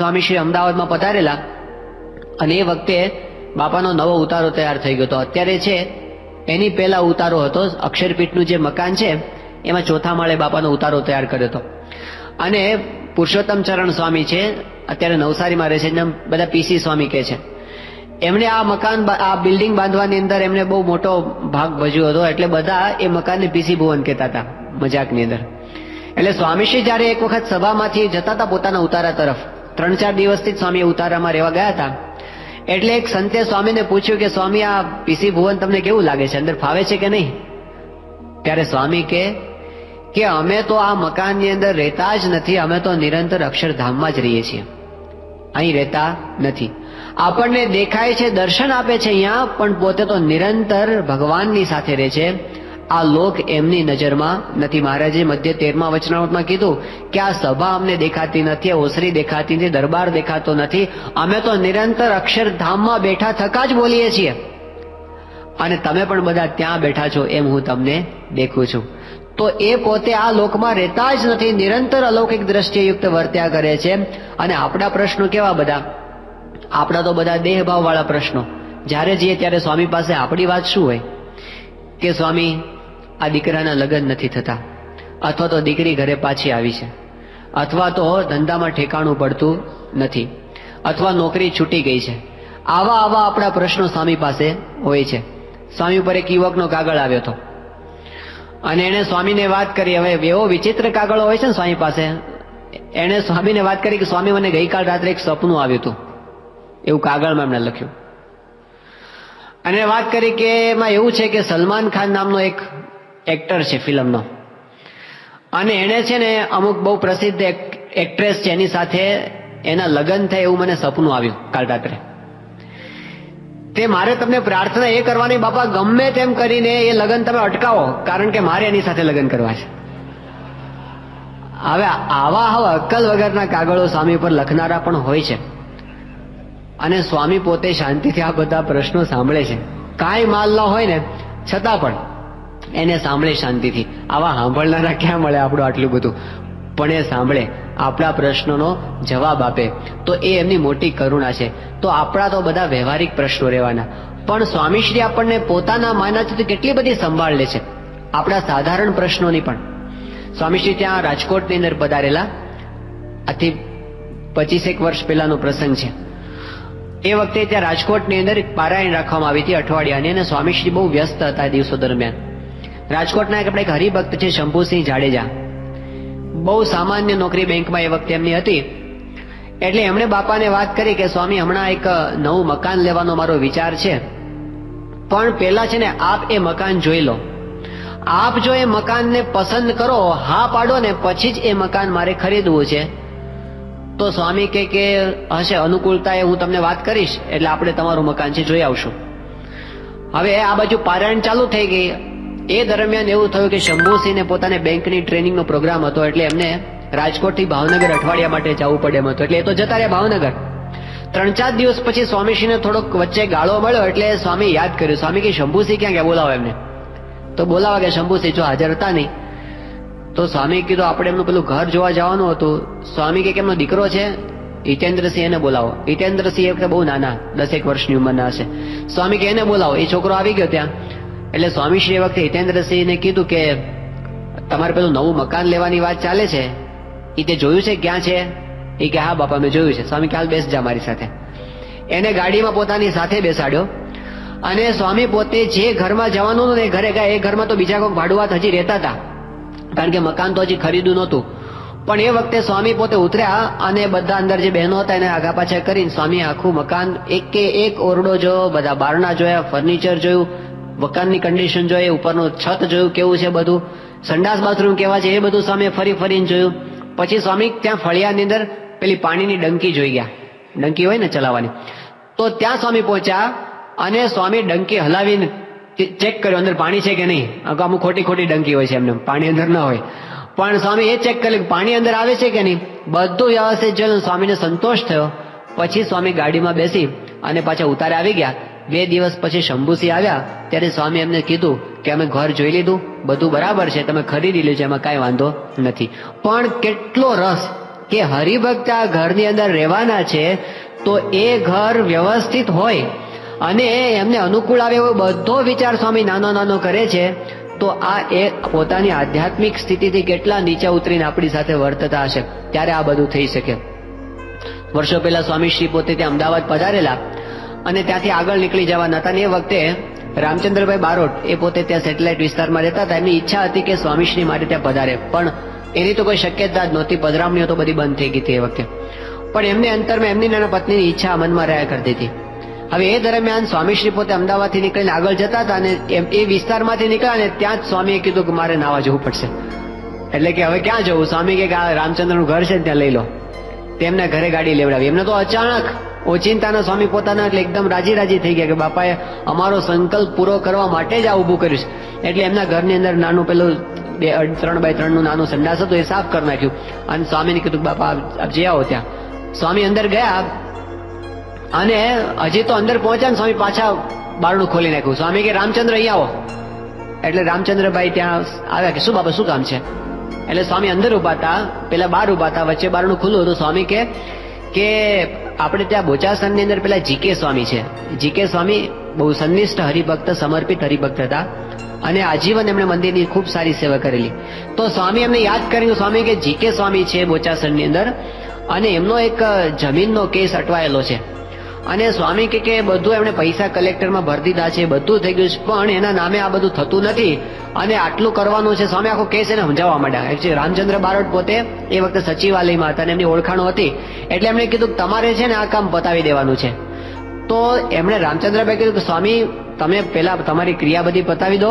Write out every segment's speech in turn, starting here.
સ્વામી શ્રી અમદાવાદમાં પધારેલા અને એ વખતે બાપાનો નવો ઉતારો તૈયાર થઈ ગયો હતો. અત્યારે છે, એની પહેલા ઉતારો હતો, અક્ષરપીઠનું જે મકાન છે, એમાં ચોથા માળે બાપાનો ઉતારો તૈયાર કર્યો હતો. અને પુરુષોત્તમ ચરણ સ્વામી છે, અત્યારે નવસારીમાં રહે છે એમ બધા પીસી સ્વામી કહે છે. એમણે આ મકાન આ બિલ્ડિંગ બાંધવાની અંદર એમને બહુ મોટો ભાગ ભજ્યો હતો, એટલે બધા એ મકાનને પીસી ભુવન કહેતા હતા, મજાકની અંદર. એટલે સ્વામીશ્રી જ્યારે એક વખત સભામાંથી જતા હતા પોતાના ઉતારા તરફ ત્રણ ચાર દિવસથી જ સ્વામી ઉતારામાં રહેવા ગયા હતા. એટલે એક સંતે સ્વામીને પૂછ્યું કે, સ્વામી, આ પીસી ભુવન તમને કેવું લાગે છે? અંદર ફાવે છે કે નહીં? ત્યારે સ્વામી કે કે અમે તો આ મકાનની અંદર રહેતા જ નથી, અમે તો નિરંતર અક્ષરધામમાં જ રહીએ છીએ. અહીં રહેતા નથી. આપણને દેખાય છે, દર્શન આપે છે અહીંયા, પણ પોતે તો નિરંતર ભગવાનની સાથે રહે છે. આ લોક એમની નજરમાં નથી. મહારાજે મધ્ય તેરમા વચનાવટમાં કીધું કે આ સભા અમને દેખાતી નથી ઓસરી દેખાતી નથી, દરબાર દેખાતો નથી. અમે તો નિરંતર અક્ષરધામમાં બેઠા થકા જ બોલીએ છીએ. અને તમે પણ બધા ત્યાં બેઠા છો એમ હું તમને દેખું છું. તો એ પોતે આ લોકમાં રહેતા જ નથી, નિરંતર અલૌકિક દ્રષ્ટિએ યુક્ત વર્ત્યા કરે છે. અને આપણા પ્રશ્નો કેવા બધા? આપણા તો બધા દેહભાવ વાળા પ્રશ્નો. જ્યારે જઈએ ત્યારે સ્વામી પાસે આપણી વાત શું હોય? કે સ્વામી આ દીકરાના લગ્ન નથી થતા. અથવા તો દીકરી ઘરે પાછી આવી છે. અથવા તો ધંધામાં ઠેકાણું પડતું નથી. અથવા નોકરી છૂટી ગઈ છે. આવા આવા આપણા પ્રશ્નો સ્વામી પાસે હોય છે. સ્વામી ઉપર એક યુવકનો કાગળ આવ્યો હતો. અને એણે સ્વામીને વાત કરી. હવે એવો વિચિત્ર કાગળો હોય છે ને સ્વામી પાસે. એણે સ્વામીને વાત કરી કે, સ્વામી, મને ગઈકાલ રાત્રે એક સપનું આવ્યું હતું. એવું કાગળમાં એમણે લખ્યું. અને વાત કરી કે, એમાં એવું છે કે સલમાન ખાન નામનો એક એક્ટર છે ફિલ્મનો. અને એણે છે ને અમુક બહુ પ્રસિદ્ધ એક- એક્ટ્રેસ છે, એની સાથે એના લગ્ન થાય એવું મને સપનું આવ્યું કાલ રાત્રે. તે મારે તમને પ્રાર્થના એ કરવાની, બાપા, ગમે તેમ કરીને એ લગ્ન તમે અટકાવો, કારણ કે મારે એની સાથે લગ્ન કરવા છે. હવે આવા આવા અક્કલ વગરના કાગળો સ્વામી પર લખનારા પણ હોય છે. અને સ્વામી પોતે શાંતિથી આ બધા પ્રશ્નો સાંભળે છે. કાંઈ માલ ન હોય ને, છતાં પણ એને સાંભળે શાંતિથી. આવા સાંભળનારા ક્યાં મળે આપણું આટલું બધું? પણ એ સાંભળે, આપણા પ્રશ્નોનો જવાબ આપે. તો એ એમની મોટી કરુણા છે. તો આપણા તો બધા વ્યવહારિક પ્રશ્નો રહેવાના. પણ સ્વામીશ્રી આપણને પોતાના માનાથી કેટલી બધી સંભાળ લે છે? આપણા સાધારણ પ્રશ્નોની પણ. સ્વામીશ્રી ત્યાં રાજકોટની અંદર પધારેલા. આથી પચીસેક વર્ષ પહેલાનો પ્રસંગ છે. એ વખતે ત્યાં રાજકોટની અંદર પારાયણ રાખવામાં આવી હતી અઠવાડિયાની અને સ્વામીશ્રી બહુ વ્યસ્ત હતા દિવસો દરમિયાન. રાજકોટના એક આપણે એક હરિભક્ત છે, શંભુસિંહ જાડેજા. બહુ સામાન્ય નોકરી બેંકમાં એ વખતે એમની હતી. એટલે એમણે બાપાને વાત કરી કે, સ્વામી, હમણાં એક નવું મકાન લેવાનો મારો વિચાર છે. પણ પેલા છે ને, આપ એ મકાન જોઈ લો. આપ જો એ મકાનને પસંદ કરો, હા પાડો ને પછી જ એ મકાન મારે ખરીદવું છે. તો સ્વામી કે કે, હશે અનુકૂળતા એ હું તમને વાત કરીશ, એટલે આપણે તમારું મકાન છે, જોઈ આવશું. હવે આ બાજુ પારાયણ ચાલુ થઈ ગઈ. એ દરમિયાન એવું થયું કે શંભુસિંહને પોતાને બેંકની ટ્રેનિંગનો પ્રોગ્રામ હતો એટલે એમને રાજકોટથી ભાવનગર અઠવાડિયા માટે જવું પડે એમ હતું. એટલે એ તો જતા રહ્યા ભાવનગર. ત્રણ ચાર દિવસ પછી સ્વામીશ્રીને થોડોક વચ્ચે ગાળો મળ્યો એટલે સ્વામી યાદ કર્યું. સ્વામી કે, શંભુસિંહ ક્યાં ગયા? બોલાવો એમને. તો બોલાવા કે શંભુસિંહ. જો હાજર હતા નહીં. તો સ્વામી કીધું, આપણે એમનું પેલું ઘર જોવા જવાનું હતું. સ્વામી કે એમનો દીકરો છે? હિતેન્દ્રસિંહ એને બોલાવો. હિતેન્દ્રસિંહ એ બહુ નાના, દસેક વર્ષની ઉંમરના હશે. સ્વામી કે, એને બોલાવો. એ છોકરો આવી ગયો ત્યાં. એટલે સ્વામીશ્રી વખતે હિતેન્દ્રસિંહને કીધું કે, તમારે પેલું નવું મકાન લેવાની વાત ચાલે છે? એ તે જોયું છે ક્યાં છે? એ કે, હા બાપા, મેં જોયું છે. સ્વામી કાલ બેસ જા મારી સાથે. એને ગાડીમાં પોતાની સાથે બેસાડ્યો અને સ્વામી પોતે જે ઘરમાં જવાનું હતું એ ઘરે ગયા. એ ઘરમાં તો બીજા કોઈ ભાડુઆત હજી રહેતા હતા. કારણ કે મકાન તો હજી ખરીદ્યું નહોતું. પણ એ વખતે સ્વામી પોતે ઉતર્યા અને બધા અંદર જે બહેનો હતા એને આગા પાછા કરીને સ્વામી આખું મકાન એક કે એક ઓરડો જોયો, બધા બારણા જોયા, ફર્નિચર જોયું મકાનની કન્ડિશન જોઈ ઉપરનું છત જોયું, કેવું છે બધું? સંડાસ બાથરૂમ કેવા છે એ બધું સ્વામી ફરી ફરીને જોયું. પછી સ્વામી ત્યાં ફળિયાની અંદર પેલી પાણીની ડંકી જોઈ ગયા. ડંકી હોય ને ચલાવવાની. તો ત્યાં સ્વામી પહોંચ્યા અને સ્વામી ડંકી હલાવીને ચેક કર્યો, અંદર પાણી છે કે નહીં? અમુક ખોટી ખોટી ડંકી હોય છે એમને, પાણી અંદર ન હોય. પણ સ્વામી એ ચેક કર્યું પાણી અંદર આવે છે કે નહીં? બધું વ્યવસ્થિત જોયું સ્વામીને સંતોષ થયો. પછી સ્વામી ગાડીમાં બેસી અને પાછા ઉતારે આવી ગયા. બે દિવસ પછી શંભુસિંહ આવ્યા, ત્યારે સ્વામી એમને કીધું કે અમે ઘર જોઈ લીધું, બધું બરાબર છે, તમે ખરીદી લેજો એમાં કાંઈ વાંધો નથી. પણ કેટલો રસ કે હરિભક્ત આ ઘરની અંદર રહેવાના છે, તો એ ઘર વ્યવસ્થિત હોય. અને એમને અનુકૂળ આવે એવો બધો વિચાર સ્વામી નાનો નાનો કરે છે, તો આ એ પોતાની આધ્યાત્મિક સ્થિતિથી કેટલા નીચે ઉતરીને આપણી સાથે વર્તતા હશે, ત્યારે આ બધું થઈ શકે. વર્ષો પહેલા સ્વામી શ્રી પોતે ત્યાં અમદાવાદ પધારેલા અને ત્યાંથી આગળ નીકળી જવાના હતા અને એ વખતે રામચંદ્રભાઈ બારોટ એ પોતે ત્યાં સેટેલાઇટ વિસ્તારમાં રહેતા હતા. એમની ઈચ્છા હતી કે સ્વામીશ્રી માટે ત્યાં પધારે. પણ એની તો કોઈ શક્યતા જ નહોતી. પધરામણીઓ તો બધી બંધ થઈ ગઈ હતી એ વખતે. પણ એમને અંતરમાં એમની નાના પત્નીની ઈચ્છા મનમાં રહ્યા કરતી હતી. હવે એ દરમિયાન સ્વામીશ્રી પોતે અમદાવાદથી નીકળીને આગળ જતા હતા અને એ વિસ્તારમાંથી નીકળ્યા અને ત્યાં જ સ્વામીએ કીધું કે મારે નાવા જવું પડશે. એટલે કે હવે ક્યાં જવું? સ્વામી કે રામચંદ્રનું ઘર છે ત્યાં લઈ લો. તેમના ઘરે ગાડી લેવડાવી. એમને તો અચાનક ઓચિંતાના સ્વામી પોતાના એટલે એકદમ રાજી રાજી થઈ ગયા કે બાપાએ અમારો સંકલ્પ પૂરો કરવા માટે જ આ ઊભું કર્યું છે. એટલે એમના ઘરની અંદર નાનું પેલું બે ત્રણ બાય ત્રણનું નાનું સંડાસ હતું, એ સાફ કરી નાખ્યું. અને સ્વામીને કીધું, બાપા, આપ- જઈ આવો ત્યાં. સ્વામી અંદર ગયા અને હજી તો અંદર પહોંચ્યા ને સ્વામી પાછા બારણું ખોલી નાખ્યું. સ્વામી કે, રામચંદ્ર અહીંયા આવો. એટલે રામચંદ્રભાઈ ત્યાં આવ્યા કે, શું બાપા, શું કામ છે? એટલે સ્વામી અંદર ઊભા હતા, પેલા બાર ઊભા હતા, વચ્ચે બારણું ખુલ્લું હતું. સ્વામી કે આપણે ત્યાં બોચાસનની અંદર પેલા જીકે સ્વામી છે. જીકે સ્વામી બહુ સંનિષ્ઠ હરિભક્ત, સમર્પિત હરિભક્ત હતા અને આજીવન એમણે મંદિરની ખૂબ સારી સેવા કરેલી. તો સ્વામી એમને યાદ કર્યું સ્વામી કે જીકે સ્વામી છે બોચાસનની અંદર અને એમનો એક જમીનનો કેસ અટવાયેલો છે. અને સ્વામી કે કે બધું એમણે પૈસા કલેક્ટરમાં ભરી દીધા છે, બધું થઈ ગયું છે, પણ એના નામે આ બધું થતું નથી. અને આટલું કરવાનું છે, સ્વામી આખો કેસ એને સમજાવવા માંડ્યા. રામચંદ્ર બારોટ પોતે એ વખતે સચિવાલયમાં હતા અને એમની ઓળખાણો હતી. એટલે એમણે કીધું તમારે છે ને આ કામ પતાવી દેવાનું છે. તો એમણે રામચંદ્રભાઈ કીધું કે સ્વામી, તમે પેલા તમારી ક્રિયા બધી પતાવી દો.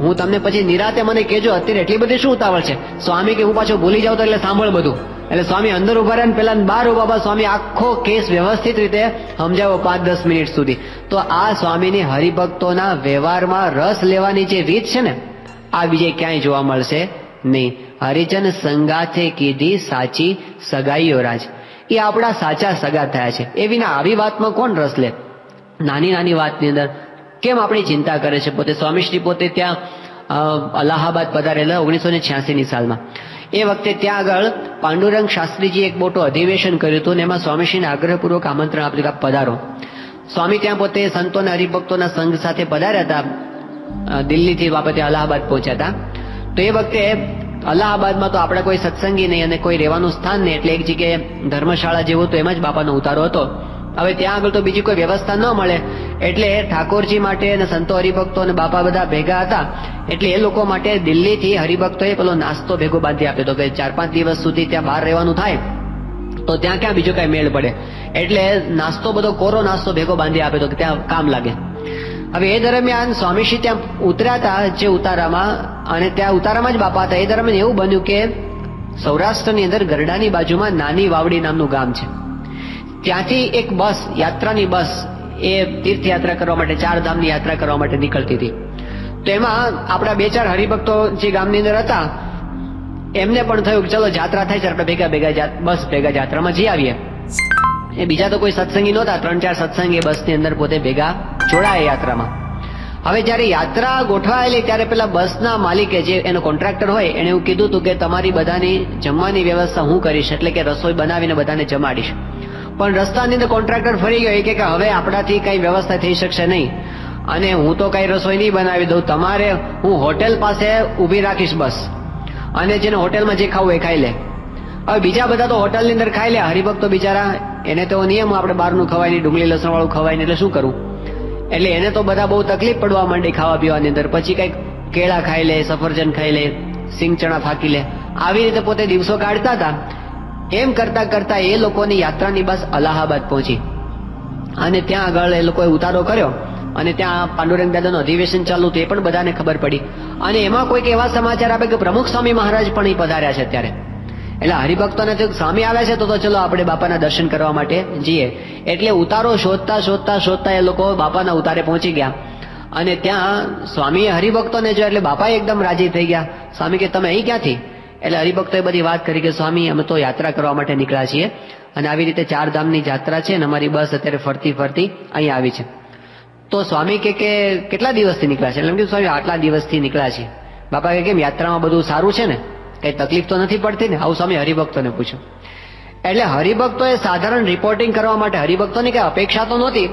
હું તમને પછી નિરાતે મને કહેજો અત્યારે એટલી બધી શું ઉતાવળ છે. સ્વામી કે હું પાછો ભૂલી જાઉં તો એટલે સાંભળ બધું. એટલે સ્વામી અંદર ઊભા રહ્યા ને પેલા બાર ઊભા ઊભા સ્વામી આખો કેસ વ્યવસ્થિત રીતે સમજાવો પાંચ દસ મિનિટ સુધી. તો આ સ્વામીની હરિભક્તોના વ્યવહારમાં રસ લેવાની જે રીત છે ને, આ બીજે ક્યાંય જોવા મળશે નહીં. હરિજન સંગાથે કીધી સાચી સગાઈઓ રાજ એ આપણા સાચા સગા થયા છે. એ વિના આવી વાતમાં કોણ રસ લે? નાની નાની વાતની અંદર કેમ આપણી ચિંતા કરે છે? પોતે સ્વામીશ્રી પોતે ત્યાં અલ્હાબાદ પધારેલા ઓગણીસો ને છ્યાસીની સાલમાં. એ વખતે ત્યાં આગળ પાંડુરંગ શાસ્ત્રીજી એક મોટું અધિવેશન કર્યું હતું અને એમાં સ્વામીશ્રીને આગ્રહપૂર્વક આમંત્રણ આપ્યું કે પધારો. સ્વામી ત્યાં પોતે સંતો અને હરિભક્તોના સંઘ સાથે પધાર્યા હતા. દિલ્હીથી બાબતે અલ્હાબાદ પહોંચ્યા હતા. તો એ વખતે અલ્હાબાદમાં તો આપણે કોઈ સત્સંગી નહીં અને કોઈ રહેવાનું સ્થાન નહીં, એટલે એક જગ્યાએ ધર્મશાળા જેવું તો એમાં જ બાપાનો ઉતારો હતો. હવે ત્યાં આગળ તો બીજી કોઈ વ્યવસ્થા ન મળે. એટલે ઠાકોરજી માટે અને સંતો હરિભક્તો અને બાપા બધા ભેગા હતા. એટલે એ લોકો માટે દિલ્હીથી હરિભક્તોએ પેલો નાસ્તો ભેગો બાંધી આપ્યો હતો કે ચાર પાંચ દિવસ સુધી ત્યાં બહાર રહેવાનું થાય, તો ત્યાં ક્યાં બીજો કઈ મેળ પડે. એટલે નાસ્તો બધો કોરો નાસ્તો ભેગો બાંધી આપ્યો હતો કે ત્યાં કામ લાગે. હવે એ દરમિયાન સ્વામીશ્રી ત્યાં ઉતર્યા હતા જે ઉતારામાં, અને ત્યાં ઉતારામાં જ બાપા હતા. એ દરમિયાન એવું બન્યું કે સૌરાષ્ટ્રની અંદર ગરડાની બાજુમાં નાની વાવડી નામનું ગામ છે. ત્યાંથી એક બસ, યાત્રાની બસ, એ તીર્થયાત્રા કરવા માટે, ચાર ધામની યાત્રા કરવા માટે નીકળતી હતી. તો એમાં આપણા બે ચાર હરિભક્તો જે ગામની અંદર હતા, એમને પણ થયું કે ચલો જાત્રા થાય છે, આપણે ભેગા ભેગા બસ ભેગા જાત્રામાં જઈ આવીએ. એ બીજા તો કોઈ સત્સંગી નહોતા, ત્રણ ચાર સત્સંગી બસની અંદર પોતે ભેગા જોડાયા યાત્રામાં. હવે જ્યારે યાત્રા ગોઠવાયેલી, ત્યારે પેલા બસના માલિકે જે એનો કોન્ટ્રાક્ટર હોય, એને એવું કીધું હતું કે તમારી બધાની જમવાની વ્યવસ્થા હું કરીશ, એટલે કે રસોઈ બનાવીને બધાને જમાડીશ. પણ રસ્તાની અંદર કોન્ટ્રાક્ટર ફરી ગયો. કે હવે આપણાથી કઈ વ્યવસ્થા થઈ શકશે નહીં. અને હું તો કઈ રસોઈ નહીં બનાવી દઉં. તમારે હું હોટેલ પાસે ઊભી રાખીશ બસ. અને જેને હોટેલમાં જે ખાવું એ ખાઈ લે. હવે બીજા બધા તો હોટલની અંદર ખાઈ લે. હરિભક્તો બિચારા, એને તો નિયમ આપણે બહારનું ખવાય નહીં ડુંગળી લસણવાળું ખવાય નહીં એટલે શું કરું? એટલે એને તો બધા બહુ તકલીફ પડવા માંડી ખાવા પીવાની અંદર. પછી કંઈક કેળા ખાઈ લે, સફરજન ખાઈ લે સિંગ ચણા ફાકી લે. આવી રીતે પોતે દિવસો કાઢતા હતા. એમ કરતા કરતા એ લોકોની યાત્રાની બસ અલ્હાબાદ પહોંચી. અને ત્યાં આગળ એ લોકોએ ઉતારો કર્યો અને ત્યાં પાંડુરંગ દાદાનું અધિવેશન ચાલુ એ પણ બધાને ખબર પડી. અને એમાં કોઈક એવા સમાચાર આપે કે પ્રમુખ સ્વામી મહારાજ પણ અહીં પધાર્યા છે અત્યારે. એટલે હરિભક્તોને તો સ્વામી આવ્યા છે તો તો ચલો આપણે બાપાના દર્શન કરવા માટે જઈએ. એટલે ઉતારો શોધતા શોધતા શોધતા એ લોકો બાપાના ઉતારે પહોંચી ગયા. અને ત્યાં સ્વામીએ હરિભક્તોને જો એટલે બાપા એકદમ રાજી થઈ ગયા. સ્વામી કે, તમે અહીં ક્યાંથી? એટલે હરિભક્તોએ બધી વાત કરી કે, સ્વામી, અમે તો યાત્રા કરવા માટે નીકળ્યા છીએ અને આવી રીતે ચાર ધામની યાત્રા છે અને અમારી બસ અત્યારે ફરતી ફરતી અહીં આવી છે. તો સ્વામી કે કે, કેટલા દિવસથી નીકળ્યા છે? એટલે એમ કીધું, સ્વામી, આટલા દિવસથી નીકળ્યા છીએ. બાપા કે, કેમ, યાત્રામાં બધું સારું છે ને? કઈ તકલીફ તો નથી પડતી ને? આવું સ્વામી હરિભક્તોને પૂછ્યું. એટલે હરિભક્તોએ સાધારણ રિપોર્ટિંગ કરવા માટે હરિભક્તોની કઈ અપેક્ષા તો નહોતી,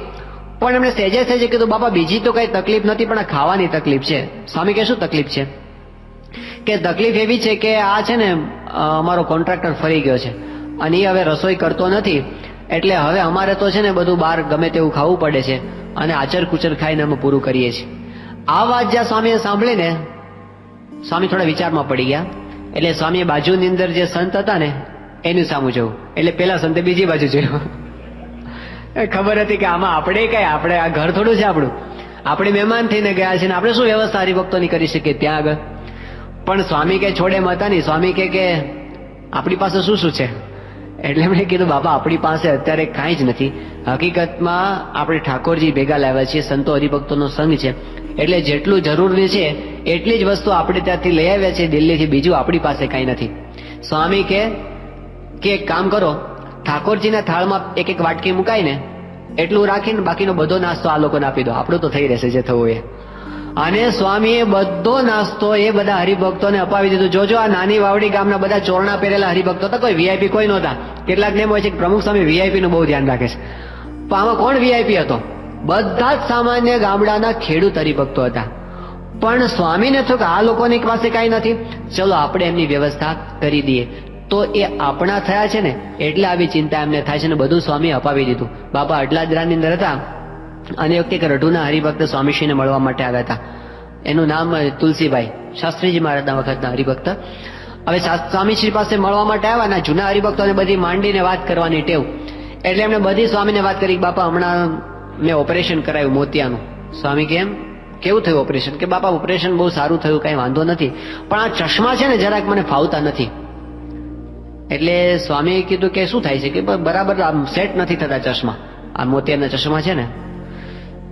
પણ એમણે સહેજે સહેજે કીધું, બાપા, બીજી તો કઈ તકલીફ નથી, પણ ખાવાની તકલીફ છે. સ્વામી કે, શું તકલીફ છે? કે તકલીફ એવી છે કે આ છે ને અમારો કોન્ટ્રાક્ટર ફરી ગયો છે. અને એ હવે રસોઈ કરતો નથી, એટલે હવે અમારે તો છે ને બધું બહાર ગમે તેવું ખાવું પડે છે અને આચર કુચર ખાઈને અમે પૂરું કરીએ છીએ. આ વાત જ્યાં સ્વામીએ સાંભળીને સ્વામી થોડા વિચારમાં પડી ગયા. એટલે સ્વામી બાજુની અંદર જે સંત હતા ને, એનું સામું જવું એટલે પેલા સંતે બીજી બાજુ જોયું. ખબર હતી કે આમાં આપણે કઈ, આપણે આ ઘર થોડું છે આપણું. આપણે મહેમાન થઈને ગયા છે ને, આપણે શું વ્યવસ્થા હરિભક્તોની કરી શકીએ ત્યાં આગળ? પણ સ્વામી કે છોડે મતા નહીં. સ્વામી કે કે, આપણી પાસે શું શું છે? એટલે એમણે કીધું, બાબા, આપણી પાસે અત્યારે કાંઈ જ નથી. હકીકતમાં આપણે ઠાકોરજી ભેગા લાવ્યા છીએ, સંતો હરિભક્તોનો સંઘ છે. એટલે જેટલું જરૂરી છે, એટલી જ વસ્તુ આપણે ત્યાંથી લઈ આવ્યા છીએ. દિલ્હીથી બીજું આપણી પાસે કાંઈ નથી. સ્વામી કે કે એક કામ કરો, ઠાકોરજીના થાળમાં એક એક વાટકી મુકાઈને, એટલું રાખીને બાકીનો બધો નાસ્તો આ લોકોને આપી દો. આપણું તો થઈ રહેશે જે થવું એ. અને સ્વામીએ બધો નાસ્તો એ બધા હરિભક્તોને અપાવી દીધું. જોજો, આ નાની વાવડી ગામના બધા ચોરણા પહેરેલા હરિભક્તો હતા કોઈ વીઆઈપી કોઈ નહોતા. કેટલાક ને હોય છે પ્રમુખ સ્વામી વીઆઈપી નું બહુ ધ્યાન રાખે છે. પણ આમાં કોણ વીઆઈપી હતો? બધા જ સામાન્ય ગામડાના ખેડૂત હરિભક્તો હતા. પણ સ્વામીને થયું કે આ લોકોની પાસે કાંઈ નથી. ચલો, આપણે એમની વ્યવસ્થા કરી દઈએ. તો એ આપણા થયા છે ને, એટલે આવી ચિંતા એમને થાય છે ને બધું સ્વામી અપાવી દીધું. બાપા અટલાદરાની અંદર હતા? અને એક એક રઢુના હરિભક્ત સ્વામીશ્રીને મળવા માટે આવ્યા હતા. એનું નામ તુલસીભાઈ શાસ્ત્રીજી મહારાજના વખતના હરિભક્ત. હવે સ્વામીશ્રી પાસે મળવા માટે આવ્યા ના જૂના હરિભક્તોને બધી માંડીને વાત કરવાની ટેવ. એટલે એમણે બધી સ્વામીને વાત કરી બાપા, હમણાં મેં ઓપરેશન કરાવ્યું મોતિયાનું. સ્વામી, કેમ? કેવું થયું ઓપરેશન? કે, બાપા, ઓપરેશન બહુ સારું થયું, કઈ વાંધો નથી. પણ આ ચશ્મા છે ને, જરાક મને ફાવતા નથી. એટલે સ્વામીએ કીધું કે, શું થાય છે? કે, બરાબર સેટ નથી થતા ચશ્મા. આ મોતિયાના ચશ્મા છે ને.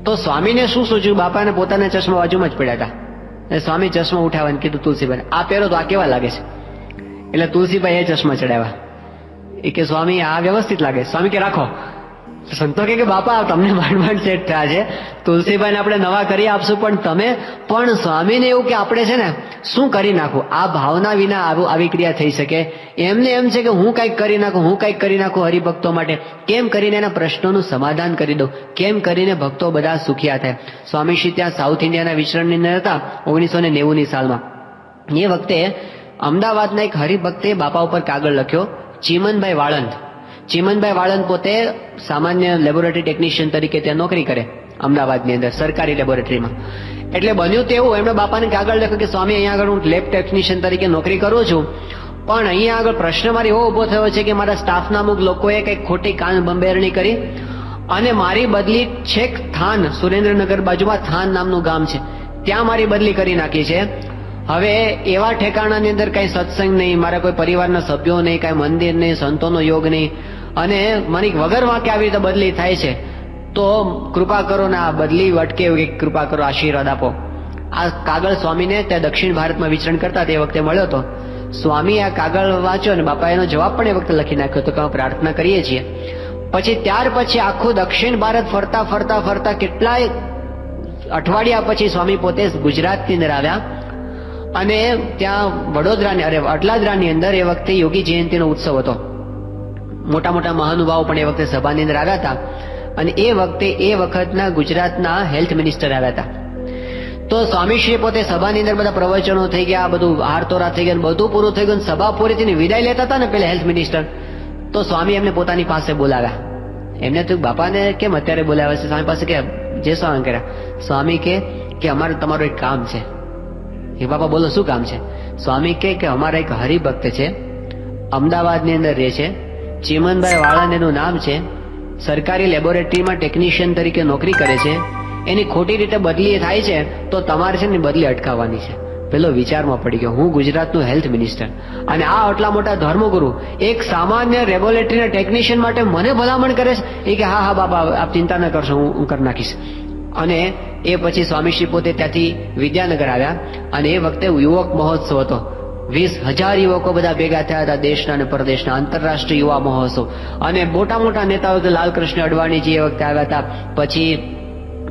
તો સ્વામીને શું સૂચ્યું? બાપાને પોતાના ચશ્મા બાજુમાં જ પડ્યા હતા. એટલે સ્વામી ચશ્મા ઉઠાવવાનું કીધું તુલસીભાઈ આ પહેરો તો આ કેવા લાગે છે? એટલે તુલસીભાઈ એ ચશ્મા ચડાવ્યા. એ કે, સ્વામી, આ વ્યવસ્થિત લાગે સ્વામી કે, રાખો. સંતો કે બાપા, તમને માંડ માંડ સેટ થયા છે. તુલસીભાઈને આપણે નવા કરી આપશું, પણ તમે, પણ સ્વામીને એવું કે આપણે છે ને, શું કરી નાખું? આ ભાવના વિના આવું, આવી ક્રિયા થઈ શકે. એમને એમ છે કે, હું કંઈક કરી નાખું, હું કંઈક કરી નાખું હરિભક્તો માટે. કેમ કરીને એના પ્રશ્નોનું સમાધાન કરી દઉં? કેમ કરીને ભક્તો બધા સુખિયા થાય? સ્વામીશ્રી ત્યાં સાઉથ ઇન્ડિયાના વિચરણની અંદર હતા, ઓગણીસો ને નેવુંની સાલમાં. એ વખતે અમદાવાદના એક હરિભક્તે બાપા ઉપર કાગળ લખ્યો, ચીમનભાઈ વાળંદ. ચીમનભાઈ વાળંદ પોતે સામાન્ય લેબોરેટરી ટેકનિશિયન તરીકે ત્યાં નોકરી કરે અમદાવાદની અંદર, સરકારી લેબોરેટરીમાં એટલે બન્યું તેવું એમણે બાપાને કાગળ લખ્યું કે, સ્વામી, અહીંયા આગળ હું લેબ ટેકનિશિયન તરીકે નોકરી કરું છું, પણ અહીંયા આગળ પ્રશ્ન મારી એવો ઊભો થયો છે કે મારા સ્ટાફના અમુક લોકોએ કંઈક ખોટી કાન બંબેરણી કરી અને મારી બદલી છેક થાન, સુરેન્દ્રનગર બાજુમાં થાન નામનું ગામ છે. ત્યાં મારી બદલી કરી નાખી છે. હવે એવા ઠેકાણાની અંદર કઈ સત્સંગ નહીં, મારા કોઈ પરિવારના સભ્યો નહીં, કઈ મંદિર નહીં, સંતોનો યોગ નહીં અને મારી વગર વાંકે આવી રીતે બદલી થાય છે, તો કૃપા કરો ને આ બદલી વટકે એવી કૃપા કરો, આશીર્વાદ આપો. આ કાગળ સ્વામીને ત્યાં દક્ષિણ ભારતમાં વિચરણ કરતા તે વખતે મળ્યો હતો. સ્વામી આ કાગળ વાંચ્યો અને બાપા એનો જવાબ પણ એ વખતે લખી નાખ્યો હતો કે પ્રાર્થના કરીએ છીએ. પછી ત્યાર પછી આખું દક્ષિણ ભારત ફરતા ફરતા ફરતા કેટલાય અઠવાડિયા પછી સ્વામી પોતે ગુજરાતની અંદર આવ્યા. અને ત્યાં વડોદરાની અરે અટલાદરાની અંદર એ વખતે યોગી જયંતિનો ઉત્સવ હતો. મોટા મોટા મહાનુભાવો પણ એ વખતે સભાની અંદર આવ્યા હતા અને એ વખતે એ વખતના ગુજરાતના હેલ્થ મિનિસ્ટર આવ્યા હતા. તો સ્વામીશ્રી પોતે સભાની અંદર બધા પ્રવચનો થઈ ગયા બધું હારતોરા થઈ ગયા બધું પૂરું થઈ ગયું સભા પૂરી થઈને વિદાય લેતા હતા ને પેલા હેલ્થ મિનિસ્ટર. તો સ્વામી એમને પોતાની પાસે બોલાવ્યા. એમને તો બાપાને કેમ અત્યારે બોલાવ્યા છે? સ્વામી પાસે કે, જે સ્વામી કર્યા. સ્વામી કે કે અમારે તમારું એક કામ છે. એ બાપા બોલો, શું કામ છે? સ્વામી કે કે અમારા એક હરિભક્ત છે, અમદાવાદની અંદર રહે છે. ચીમનભાઈ વાળાને એનું નામ છે. સરકારી લેબોરેટરીમાં ટેકનિશિયન તરીકે નોકરી કરે છે. એની ખોટી રીતે બદલી થાય છે, તો તમારે છે ને બદલી અટકાવવાની છે. પેલો વિચારમાં પડી ગયો. હું ગુજરાતનું હેલ્થ મિનિસ્ટર. અને આ આટલા મોટા ધર્મગુરુ એક સામાન્ય લેબોરેટરીના ટેકનિશિયન માટે મને ભલામણ કરે છે એ કે, હા હા, બાબા, આપ ચિંતા ન કરશો, હું હું કરી નાખીશ. અને એ પછી સ્વામીશ્રી પોતે ત્યાંથી વિદ્યાનગર આવ્યા. અને એ વખતે યુવક મહોત્સવ હતો. વીસ હજાર યુવકો બધા ભેગા થયા હતા દેશના અને પરદેશના આંતરરાષ્ટ્રીય યુવા મહોત્સવ. અને મોટા મોટા નેતાઓ તો લાલકૃષ્ણ અડવાણીજી એ વખતે આવ્યા હતા. પછી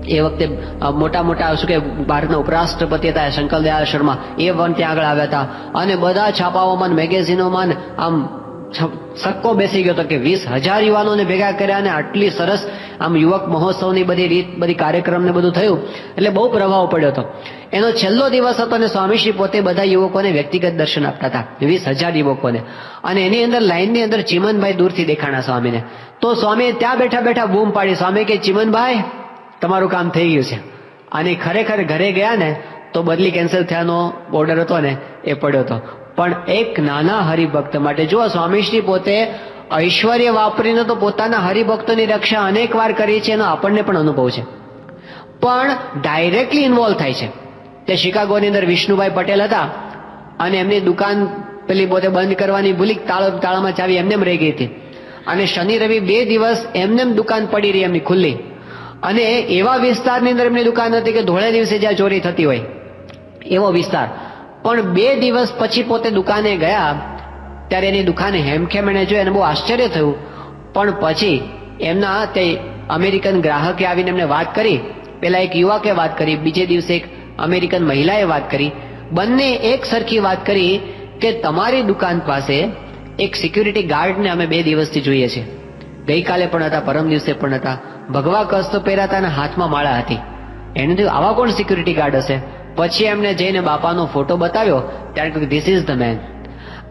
એ વખતે મોટા મોટા શું કે, ભારતના ઉપરાષ્ટ્રપતિ હતા શંકરદયાળ શર્મા. એ ત્યાં આગળ આવ્યા હતા. અને બધા છાપાઓમાં મેગેઝિનોમાં આમ સક્કો બેસી ગયો હતો કે વીસ હજાર યુવાનોને ભેગા કર્યા અને આટલી સરસ આમ યુવક મહોત્સવની બધી રીત, બધી કાર્યક્રમને બધું થયું, એટલે બહુ પ્રભાવ પડ્યો હતો. એનો છેલ્લો દિવસ હતો અને સ્વામીશ્રી પોતે બધા યુવકોને વ્યક્તિગત દર્શન આપતા હતા, વીસ હજાર યુવકોને. અને એની અંદર, લાઈનની અંદર ચિમનભાઈ દૂરથી દેખાણા સ્વામીને. તો સ્વામીએ ત્યાં બેઠા બેઠા બૂમ પાડી, સ્વામી કે ચિમનભાઈ, તમારું કામ થઈ ગયું છે. અને ખરેખર ઘરે ગયા ને, તો બદલી કેન્સલ થયાનો ઓર્ડર હતો ને, એ પડ્યો હતો. પણ એક નાના હરિભક્ત માટે જો સ્વામીશ્રી પોતે ઐશ્વર્ય વાપરીને તો પોતાના હરિભક્તોની રક્ષા અનેક વાર કરી છે એનો આપણને પણ અનુભવ છે. પણ ડાયરેક્ટલી ઇન્વોલ્વ થાય છે. તે શિકાગોની અંદર વિષ્ણુભાઈ પટેલ હતા અને એમની દુકાન પેલી પોતે બંધ કરવાની ભૂલી તાળો તાળામાં ચાવી એમને રહી ગઈ હતી. અને શનિ રવિ બે દિવસ એમને દુકાન પડી રહી એમની ખુલ્લી. અને એવા વિસ્તારની અંદર એમની દુકાન હતી કે ધોળે દિવસે જ્યાં ચોરી થતી હોય. એવો વિસ્તાર. પણ બે દિવસ પછી પોતે દુકાને ગયા, ત્યારે એની દુકાને હેમખેમ એને જોઈ એને બહુ આશ્ચર્ય થયું. પણ પછી એમના તે અમેરિકન ગ્રાહકે આવીને એમને વાત કરી. પેલા એક યુવકે વાત કરી, બીજે દિવસે એક અમેરિકન મહિલાએ વાત કરી. બંને એક સરખી વાત કરી કે તમારી દુકાન પાસે એક સિક્યુરિટી ગાર્ડને અમે બે દિવસથી જોઈએ છે ગઈકાલે પણ હતા, પરમ દિવસે પણ હતા. ભગવા કસ તો પહેરાતા અને હાથમાં માળા હતી. એને થયું આવા કોણ સિક્યુરિટી ગાર્ડ હશે? પછી એમને જઈને બાપાનો ફોટો બતાવ્યો, ત્યારે કહ્યું ધીસ ઇઝ ધ મેન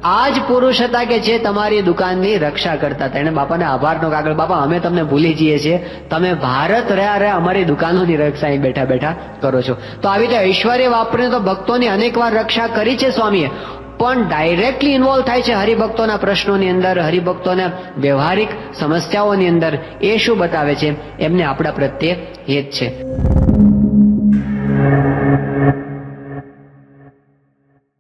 આ જ પુરુષ હતા કે જે તમારી દુકાનની રક્ષા કરતા હતા. એને બાપાને આભારનો કાગળ, બાપા, અમે તમને ભૂલી જઈએ છીએ. તમે ભારત રહ્યા રહ્યા અમારી દુકાનોની રક્ષા અહીં બેઠા બેઠા કરો છો. તો આવી રીતે ઐશ્વર્ય વાપરીને તો ભક્તોની અનેકવાર રક્ષા કરી છે સ્વામીએ. પણ ડાયરેક્ટલી ઇન્વોલ્વ થાય છે હરિભક્તોના પ્રશ્નોની અંદર, હરિભક્તોના વ્યવહારિક સમસ્યાઓની અંદર એ શું બતાવે છે? એમને આપણા પ્રત્યે હેત છે.